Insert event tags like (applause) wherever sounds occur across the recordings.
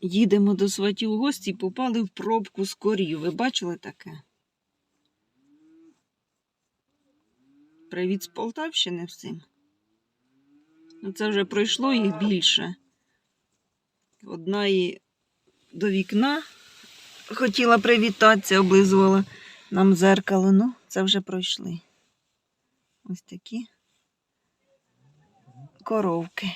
Їдемо до сватів гості і попали в пробку з корів. Ви бачили таке? Привіт з Полтавщини всім. Ну, це вже пройшло їх більше. Одна і до вікна хотіла привітатися, облизувала нам зеркало. Ну, це вже пройшли. Ось такі коровки.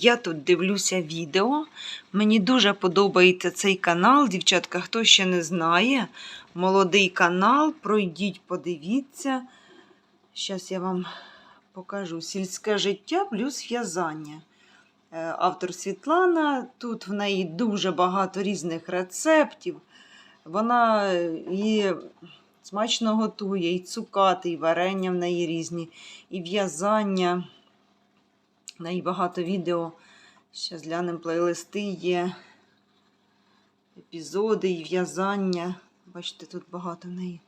Я тут дивлюся відео. Мені дуже подобається цей канал. Дівчатка, хто ще не знає, молодий канал. Пройдіть, подивіться. Зараз я вам покажу сільське життя плюс в'язання. Е, Автор Світлана. Тут в неї дуже багато різних рецептів. Вона е, і смачно готує, і цукати, і варення в неї різні, і в'язання. Неї багато відео. Ще глянемо плейлисти є. Епізоди і в'язання. Бачите, тут багато в неї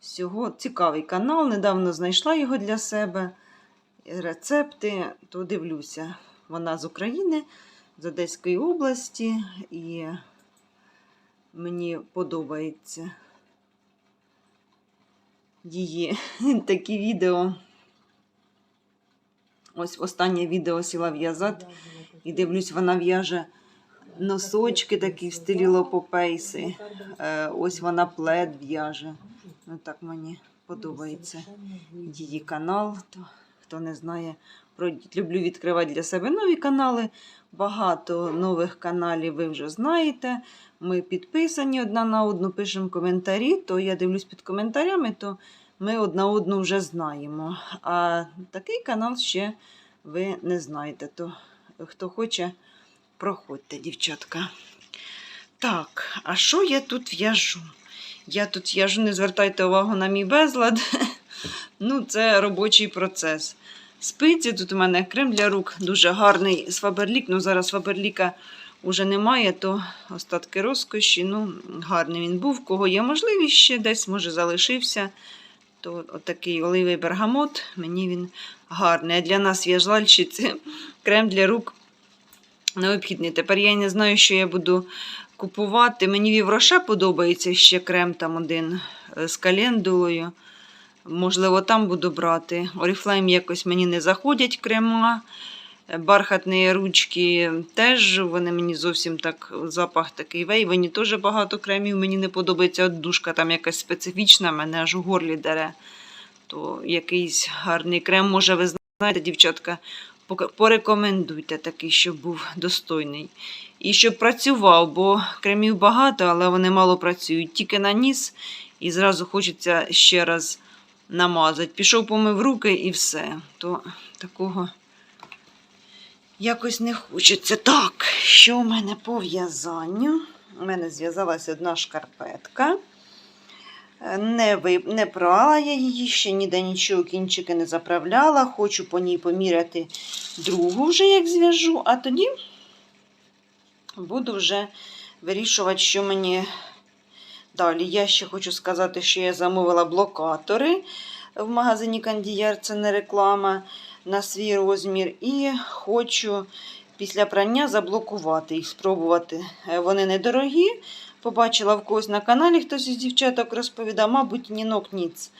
всього. Цікавий канал. Недавно знайшла його для себе. Рецепти, то дивлюся. Вона з України, з Одеської області, і мені подобається її (laughs) такі відео. Ось останнє відео сіла в'язати і дивлюсь, вона в'яже носочки такі в стилі лопопейси. Е, ось вона плед в'яже. Ну так мені подобається її канал. То, хто не знає, пройдіть. люблю відкривати для себе нові канали. Багато нових каналів ви вже знаєте. Ми підписані одна на одну, пишемо коментарі, то я дивлюсь під коментарями, то ми одна одну вже знаємо. А такий канал ще ви не знаєте. То хто хоче, проходьте, дівчатка. Так, а що я тут в'яжу? Я тут в'яжу, не звертайте увагу на мій безлад. (laughs) Ну, це робочий процес. Спиці, тут у мене крем для рук, дуже гарний з Фаберлік. Ну, зараз Фаберліка вже немає, то остатки розкоші. Ну, гарний він був. Кого є можливість ще десь, може, залишився. То отакий оливий бергамот, мені він гарний. А для нас в'яжальщиці крем для рук необхідний. Тепер я не знаю, що я буду купувати. Мені вівроша подобається ще крем там один е, з календулою. Можливо, там буду брати. Оріфлейм якось мені не заходять крема. Бархатні ручки теж, вони мені зовсім так, запах такий вейвені, теж багато кремів. Мені не подобається от душка там якась специфічна, мене аж у горлі дере. То якийсь гарний крем, може, ви знаєте, дівчатка, порекомендуйте такий, щоб був достойний. І щоб працював, бо кремів багато, але вони мало працюють. Тільки на ніс і зразу хочеться ще раз намазати. Пішов, помив руки і все. То такого якось не хочеться. Так, що в мене по в'язанню? У мене зв'язалася одна шкарпетка. Не, ви... не прала я її, ще ніде нічого кінчики не заправляла. Хочу по ній поміряти другу вже, як зв'яжу, а тоді буду вже вирішувати, що мені далі. Я ще хочу сказати, що я замовила блокатори в магазині Кандієр, це не реклама на свій розмір. І хочу після прання заблокувати і спробувати. Е, Вони недорогі. Побачила в когось на каналі, хтось із дівчаток розповідав, мабуть, нінок ніц.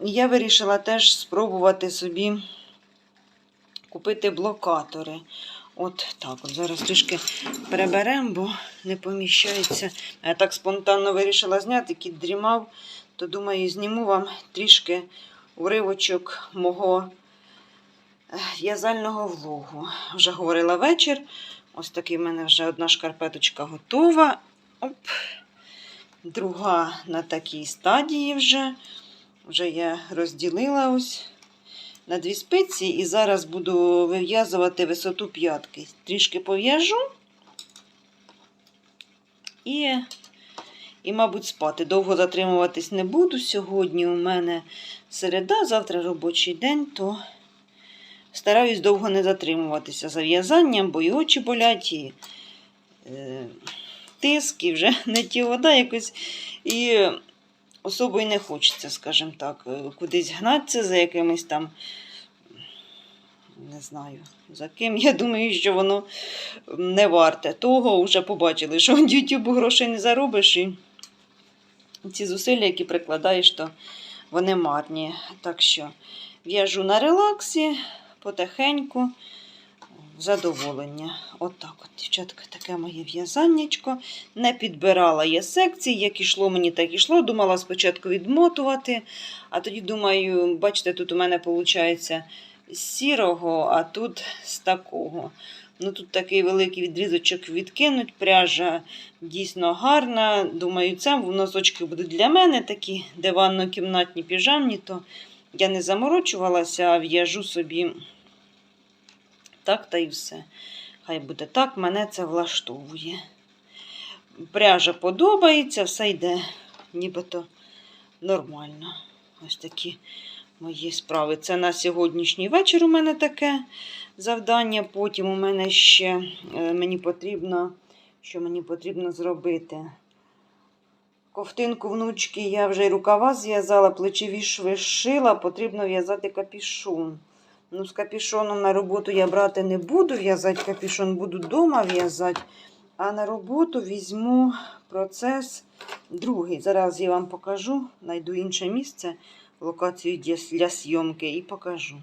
Я вирішила теж спробувати собі купити блокатори. От так, от зараз трішки переберемо, бо не поміщається. Я так спонтанно вирішила зняти, кіт дрімав, то думаю, зніму вам трішки уривочок мого в'язального влогу. Вже говорила вечір. Ось такий в мене вже одна шкарпеточка готова. Оп. Друга на такій стадії вже. Вже я розділила ось на дві спиці і зараз буду вив'язувати висоту п'ятки. Трішки пов'яжу і, і, мабуть, спати. Довго затримуватись не буду. Сьогодні у мене середа, завтра робочий день, то стараюсь довго не затримуватися за в'язанням, бо і очі болять, і е, тиск, і вже (laughs) не ті вода якось. І особо й не хочеться, скажімо так, е, кудись гнатися за якимись там, не знаю, за ким. Я думаю, що воно не варте того. Вже побачили, що в YouTube грошей не заробиш. І ці зусилля, які прикладаєш, то вони марні. Так що в'яжу на релаксі, потихеньку, задоволення. Отак от, дівчатка, таке моє в'язаннячко. Не підбирала я секції, як ішло мені, так ішло. Думала спочатку відмотувати, а тоді думаю, бачите, тут у мене виходить з сірого, а тут з такого. Ну, Тут такий великий відрізочок відкинуть, пряжа дійсно гарна. Думаю, це носочки будуть для мене такі диванно-кімнатні піжамні, то я не заморочувалася, а в'яжу собі так та й все. Хай буде так, мене це влаштовує. Пряжа подобається, все йде нібито нормально. Ось такі мої справи. Це на сьогоднішній вечір у мене таке завдання. Потім у мене ще е, мені потрібно, що мені потрібно зробити. Ковтинку внучки я вже й рукава зв'язала, плечові шви шила, потрібно в'язати капішон. Ну, з капішоном на роботу я брати не буду в'язати капішон, буду вдома в'язати. А на роботу візьму процес другий. Зараз я вам покажу, знайду інше місце, локацію для, зйомки і покажу.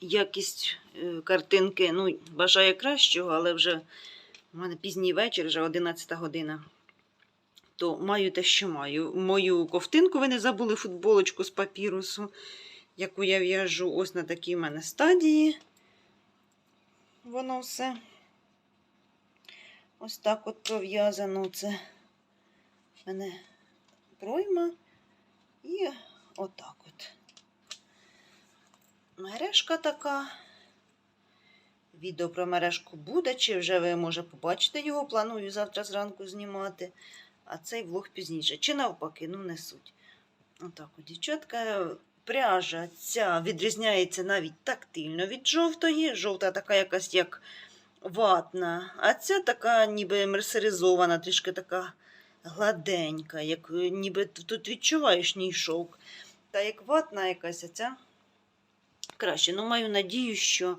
Якість е, картинки ну, бажаю кращого, але вже у мене пізній вечір, вже 11 година. То маю те, що маю. Мою ковтинку ви не забули футболочку з папірусу яку я в'яжу ось на такій в мене стадії. Воно все ось так от пров'язано. Це в мене пройма і отак от. Мережка така. Відео про мережку буде, чи вже ви, може, побачите його, планую завтра зранку знімати, а цей влог пізніше. Чи навпаки, ну не суть. Отак от, дівчатка, пряжа ця відрізняється навіть тактильно від жовтої. Жовта така якась як ватна, а ця така ніби мерсеризована, трішки така гладенька, як ніби тут відчуваєш ній шовк. Та як ватна якась, ця краще. Ну, маю надію, що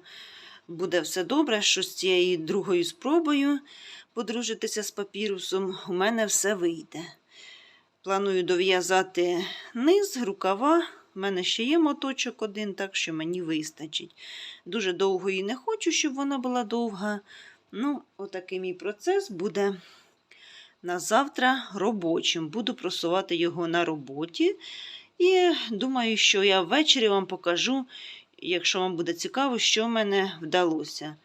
буде все добре, що з цією другою спробою подружитися з папірусом, у мене все вийде. Планую дов'язати низ, рукава. У мене ще є моточок один, так що мені вистачить. Дуже довго і не хочу, щоб вона була довга. Ну, отакий мій процес буде на завтра робочим. Буду просувати його на роботі. І думаю, що я ввечері вам покажу, якщо вам буде цікаво, що в мене вдалося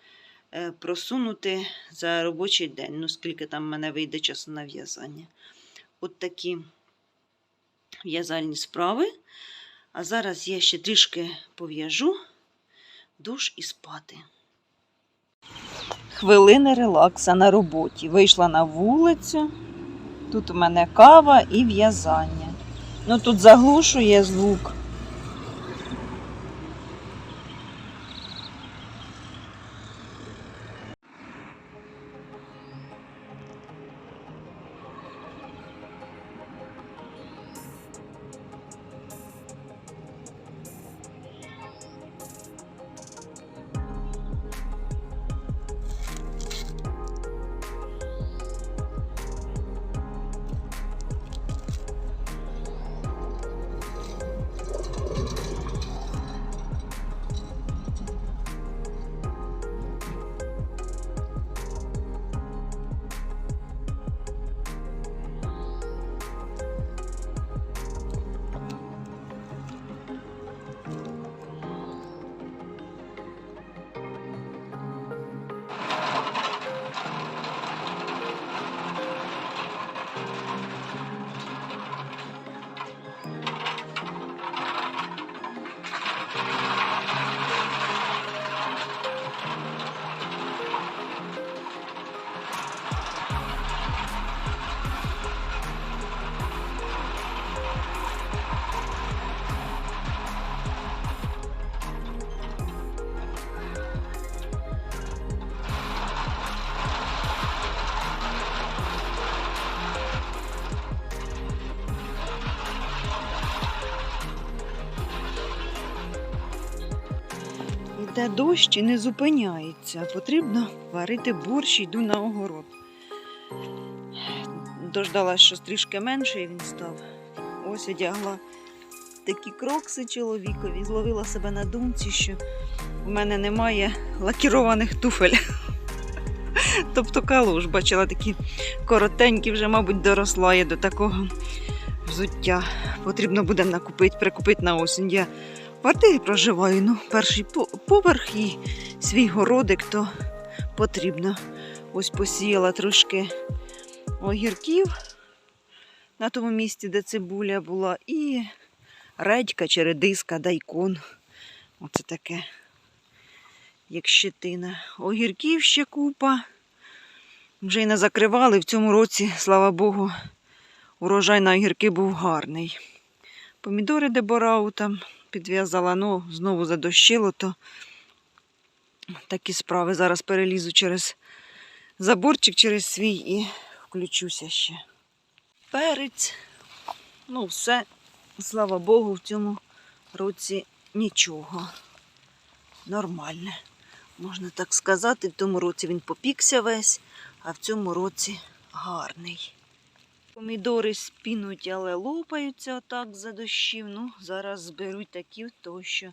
просунути за робочий день. Ну, скільки там в мене вийде часу на в'язання. От такі в'язальні справи. А зараз я ще трішки пов'яжу душ і спати. Хвилини релакса на роботі. Вийшла на вулицю. Тут у мене кава і в'язання. Ну тут заглушує звук. Йде дощ не зупиняється. Потрібно варити борщ, йду на огород. Дождалась, що трішки менше він став. Ось одягла такі крокси чоловікові. Зловила себе на думці, що в мене немає лакірованих туфель. (laughs) Тобто калуш, бачила такі коротенькі, вже, мабуть, доросла я до такого взуття. Потрібно буде накупити, прикупити на осінь. Я квартирі проживаю, ну, перший поверх і свій городик, то потрібно. Ось посіяла трошки огірків на тому місці, де цибуля була, і редька, чередиска, дайкон. Оце таке, як щетина. Огірків ще купа. Вже й не закривали. В цьому році, слава Богу, урожай на огірки був гарний. Помідори деборау там підв'язала, ну знову задощило, то такі справи. Зараз перелізу через заборчик через свій і включуся ще. Перець. Ну, все, слава Богу, в цьому році нічого. Нормальне. Можна так сказати, в тому році він попікся весь, а в цьому році гарний. Помідори спінуть, але лопаються отак за дощів. Ну, зараз зберуть такі, тому що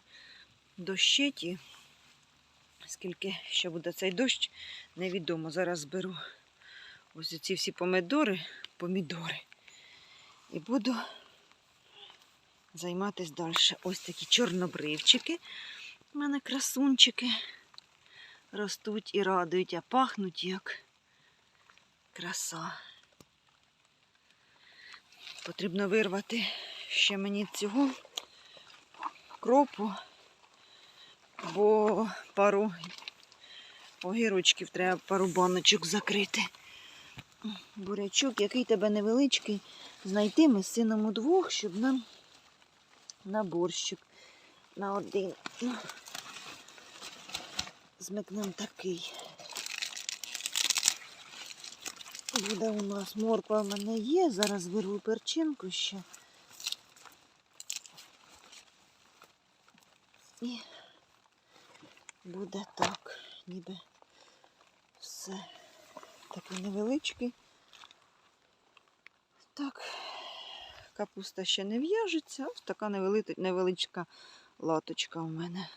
дощить скільки ще буде цей дощ, невідомо. Зараз зберу ось ці всі помідори, помідори. І буду займатися далі. Ось такі чорнобривчики. У мене красунчики ростуть і радують, а пахнуть як краса. Потрібно вирвати ще мені цього кропу, бо пару огірочків треба пару баночок закрити. Бурячок, який тебе невеличкий, знайти ми з сином удвох, щоб нам на борщик на один. Змикнемо такий. Буде у нас морква в мене є. Зараз вирву перчинку ще. І буде так, ніби все такий невеличкий. Так, капуста ще не в'яжеться, ось така невеличка латочка у мене.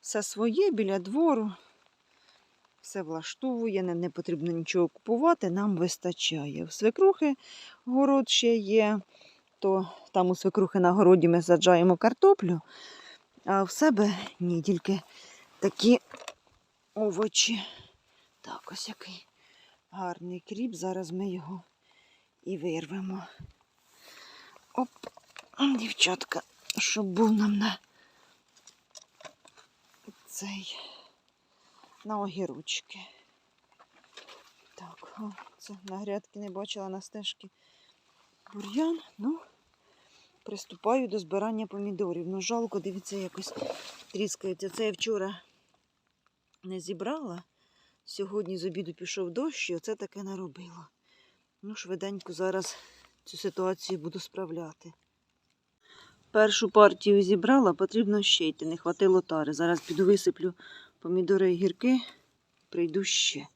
Все своє біля двору. Все влаштовує, не, потрібно нічого купувати, нам вистачає. В свекрухи город ще є, то там у свекрухи на городі ми саджаємо картоплю, а в себе ні, тільки такі овочі. Так, ось який гарний кріп. Зараз ми його і вирвемо. Оп, дівчатка, щоб був нам на цей на огірочки. Так, о, це на грядки не бачила на стежки бур'ян. Ну, приступаю до збирання помідорів. Ну, жалко, дивіться, якось тріскається. Це я вчора не зібрала. Сьогодні з обіду пішов дощ, і оце таке наробило. Ну, швиденько зараз цю ситуацію буду справляти. Першу партію зібрала, потрібно ще йти, не хватило тари. Зараз піду висиплю помідори і гірки, прийду ще.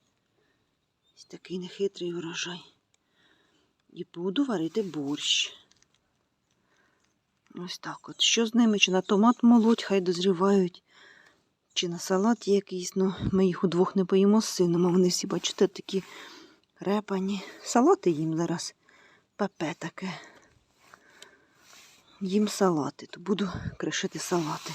Ось такий нехитрий урожай. І буду варити борщ. Ось так от. Що з ними? Чи на томат молоть, хай дозрівають, чи на салат якийсь. Ну, ми їх удвох не поїмо з сином, а вони всі, бачите, такі репані. Салати їм зараз. Пепе таке. Їм салати, то буду кришити салати.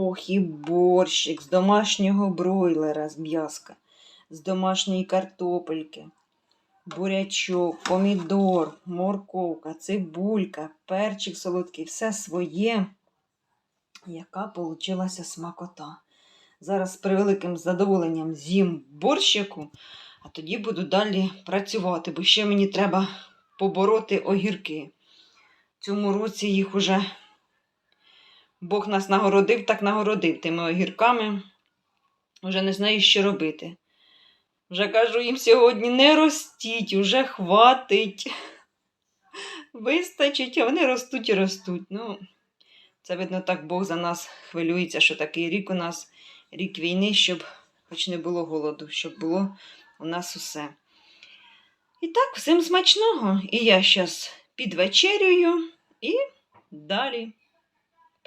Ох, і борщик з домашнього бройлера з м'яска, з домашньої картопельки, бурячок, помідор, морковка, цибулька, перчик солодкий, все своє. Яка получилася смакота. Зараз з превеликим задоволенням з'їм борщику, а тоді буду далі працювати, бо ще мені треба побороти огірки. В цьому році їх уже Бог нас нагородив, так нагородив тими огірками. Вже не знаю, що робити. Вже кажу їм сьогодні не ростіть, уже хватить. Вистачить, а вони ростуть і ростуть. Ну, Це видно, так Бог за нас хвилюється, що такий рік у нас рік війни, щоб хоч не було голоду, щоб було у нас усе. І так, всім смачного. І я зараз підвечерюю і далі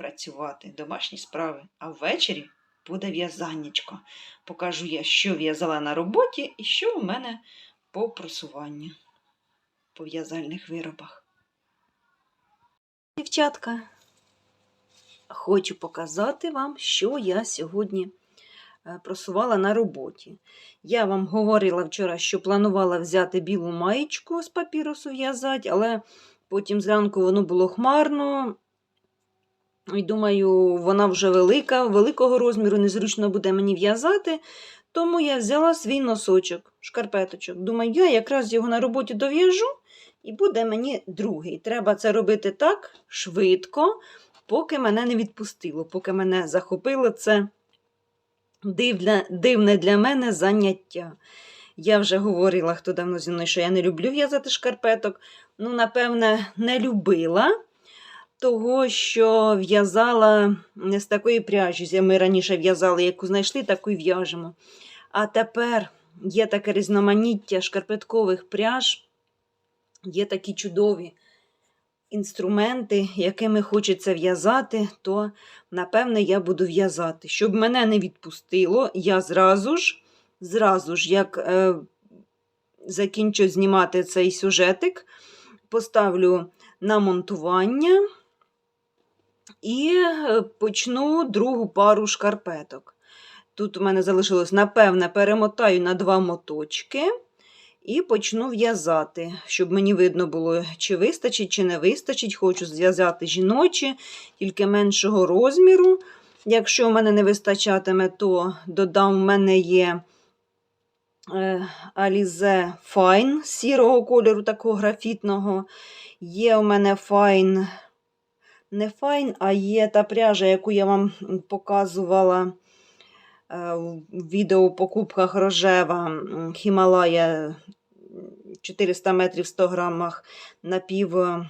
працювати, домашні справи. А ввечері буде в'язаннячко. Покажу я, що в'язала на роботі і що у мене по просуванню по в'язальних виробах. Дівчатка, хочу показати вам, що я сьогодні е, просувала на роботі. Я вам говорила вчора, що планувала взяти білу маєчку з папірусу в'язати, але потім зранку воно було хмарно. І думаю, вона вже велика, великого розміру, незручно буде мені в'язати. Тому я взяла свій носочок, шкарпеточок. Думаю, я якраз його на роботі дов'яжу, і буде мені другий. Треба це робити так швидко, поки мене не відпустило, поки мене захопило це дивне, дивне для мене заняття. Я вже говорила, хто давно зі мною, що я не люблю в'язати шкарпеток. Ну, напевне, не любила того, що в'язала не з такої пряжі. Ми раніше в'язали, яку знайшли, таку й в'яжемо. А тепер є таке різноманіття шкарпеткових пряж, є такі чудові інструменти, якими хочеться в'язати, то, напевне, я буду в'язати. Щоб мене не відпустило, я зразу ж, зразу ж, як е, закінчу знімати цей сюжетик, поставлю на монтування і е, почну другу пару шкарпеток. Тут у мене залишилось, напевне, перемотаю на два моточки і почну в'язати, щоб мені видно було, чи вистачить, чи не вистачить. Хочу зв'язати жіночі, тільки меншого розміру. Якщо в мене не вистачатиме, то додам, в мене є е, Alize Fine сірого кольору, такого графітного. Є у мене Fine, не Fine, а є та пряжа, яку я вам показувала е, в відео у покупках рожева Хімалая 400 метрів 100 грамах напів е,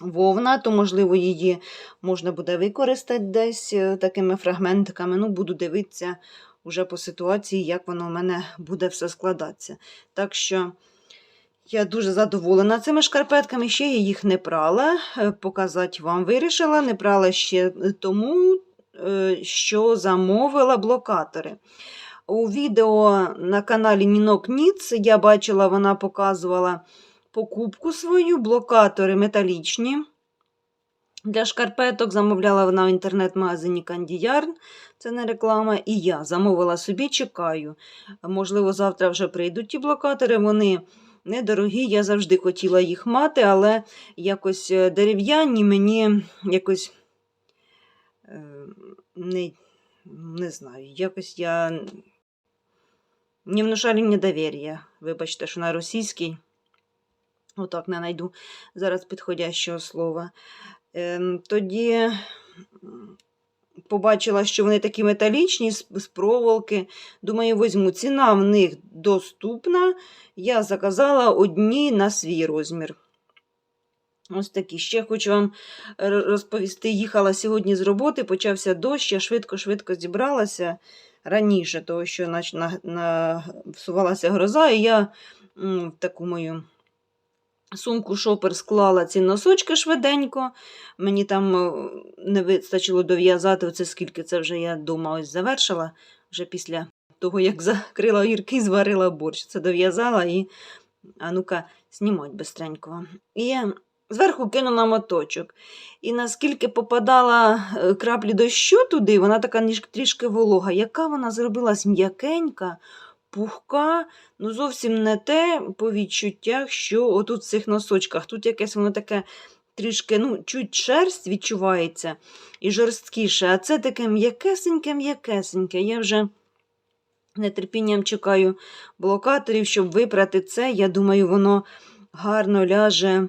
вовна, то, можливо, її можна буде використати десь е, такими фрагментиками. Ну, буду дивитися уже по ситуації, як воно у мене буде все складатися. Так що я дуже задоволена цими шкарпетками. Ще я їх не прала. е, Показати вам вирішила. Не прала ще тому, е, що замовила блокатори. У відео на каналі Нінок Ніц я бачила, вона показувала покупку свою, блокатори металічні. Для шкарпеток замовляла вона в інтернет-магазині Yarn, це не реклама. І я замовила собі, чекаю. Можливо, завтра вже прийдуть ті блокатори. Вони недорогі, я завжди хотіла їх мати, але якось е, дерев'яні мені якось е, не, не знаю, якось я не внушали мені довір'я. Вибачте, що на російській. Отак не знайду зараз підходящого слова. Ем, тоді побачила, що вони такі металічні з, проволоки. Думаю, візьму. Ціна в них доступна. Я заказала одні на свій розмір. Ось такі. Ще хочу вам розповісти. Їхала сьогодні з роботи, почався дощ, я швидко-швидко зібралася раніше, того що на, на, всувалася гроза, і я в таку мою сумку шопер склала ці носочки швиденько. Мені там е, не вистачило дов'язати, оце скільки це вже я дома ось завершила, вже після того, як (laughs) закрила гірки зварила борщ. Це дов'язала і, а ну-ка, знімать бистренько. І зверху кинула моточок. І наскільки попадала е, краплі дощу туди, вона така трішки волога. Яка вона зробилась м'якенька, пухка, ну зовсім не те по відчуттях, що отут в цих носочках. Тут якесь воно таке трішки, ну, чуть шерсть відчувається і жорсткіше, а це таке м'якесеньке-м'якесеньке. Я вже нетерпінням чекаю блокаторів, щоб випрати це. Я думаю, воно гарно ляже.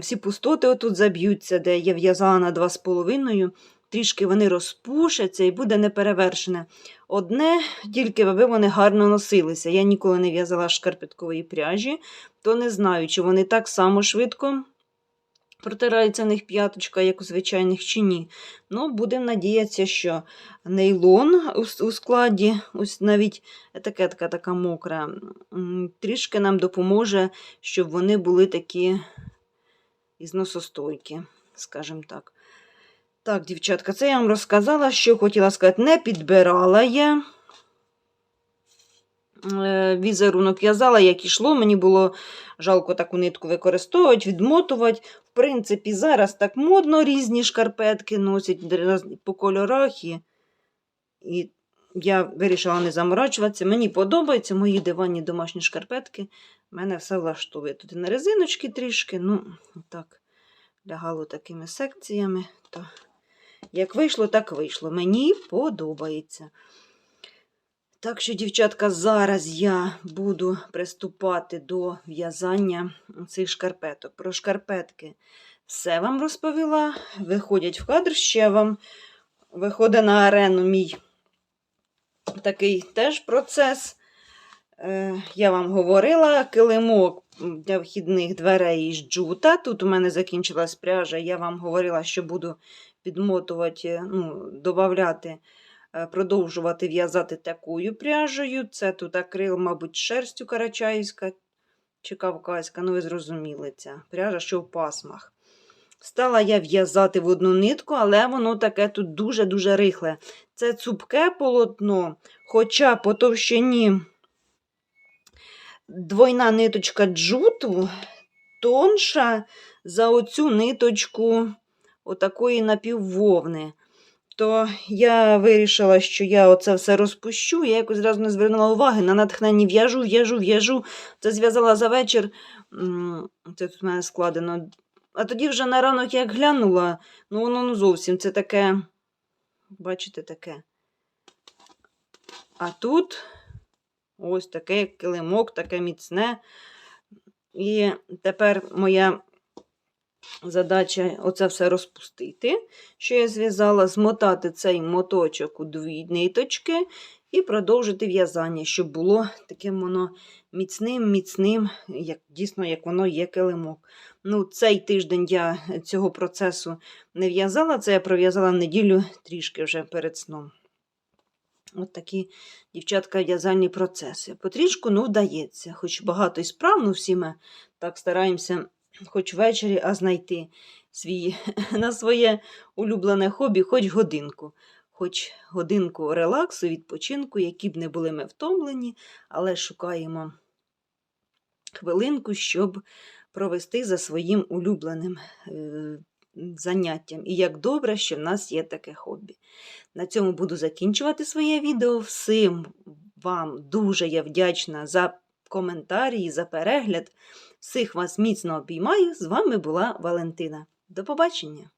Всі пустоти отут заб'ються, де я в'язала на 2,5. Трішки вони розпушаться і буде неперевершене. Одне, тільки аби вони гарно носилися. Я ніколи не в'язала шкарпеткової пряжі, то не знаю, чи вони так само швидко протирається в них п'яточка, як у звичайних, чи ні. Ну, будемо надіятися, що нейлон у, складі, ось навіть етикетка така мокра, трішки нам допоможе, щоб вони були такі ізносостойкі, скажімо так. Так, дівчатка, це я вам розказала, що хотіла сказати, не підбирала я. Е, Візерунок в'язала, як ішло. Мені було жалко таку нитку використовувати, відмотувати. В принципі, зараз так модно різні шкарпетки носять по кольорах. І, я вирішила не заморачуватися. Мені подобаються мої диванні домашні шкарпетки. Мене все влаштовує. Тут і на резиночки трішки, ну, так, лягало такими секціями. То як вийшло, так вийшло. Мені подобається. Так що, дівчатка, зараз я буду приступати до в'язання цих шкарпеток. Про шкарпетки все вам розповіла. Виходять в кадр, ще вам виходить на арену мій такий теж процес. Е, Я вам говорила, килимок для вхідних дверей із джута. Тут у мене закінчилась пряжа. Я вам говорила, що буду підмотувати, ну, додавати, е, продовжувати в'язати такою пряжею. Це тут акрил, мабуть, шерстю карачаївська чи кавказька, ну ви зрозуміли ця пряжа, що в пасмах. Стала я в'язати в одну нитку, але воно таке тут дуже-дуже рихле. Це цупке полотно, хоча по товщині двойна ниточка джуту тонша за оцю ниточку отакої напіввовни. То я вирішила, що я оце все розпущу. Я якось зразу не звернула уваги на натхненні в'яжу, в'яжу, в'яжу. Це зв'язала за вечір. Це тут в мене складено. А тоді вже на ранок як глянула, ну воно ну зовсім це таке, бачите, таке. А тут ось таке килимок, таке міцне. І тепер моя задача оце все розпустити, що я зв'язала, змотати цей моточок у дві ниточки і продовжити в'язання, щоб було таким воно міцним, міцним, як, дійсно, як воно є килимок. Ну, цей тиждень я цього процесу не в'язала, це я пров'язала неділю трішки вже перед сном. От такі, дівчатка, в'язальні процеси. Потрішку, ну, вдається. Хоч багато і справ, ну, всі ми так стараємося, хоч ввечері, а знайти свій, (laughs) на своє улюблене хобі, хоч годинку. Хоч годинку релаксу, відпочинку, які б не були ми втомлені, але шукаємо хвилинку, щоб провести за своїм улюбленим е, заняттям. І як добре, що в нас є таке хобі. На цьому буду закінчувати своє відео. Всім вам дуже я вдячна за коментарі, за перегляд. Всіх вас міцно обіймаю. З вами була Валентина. До побачення!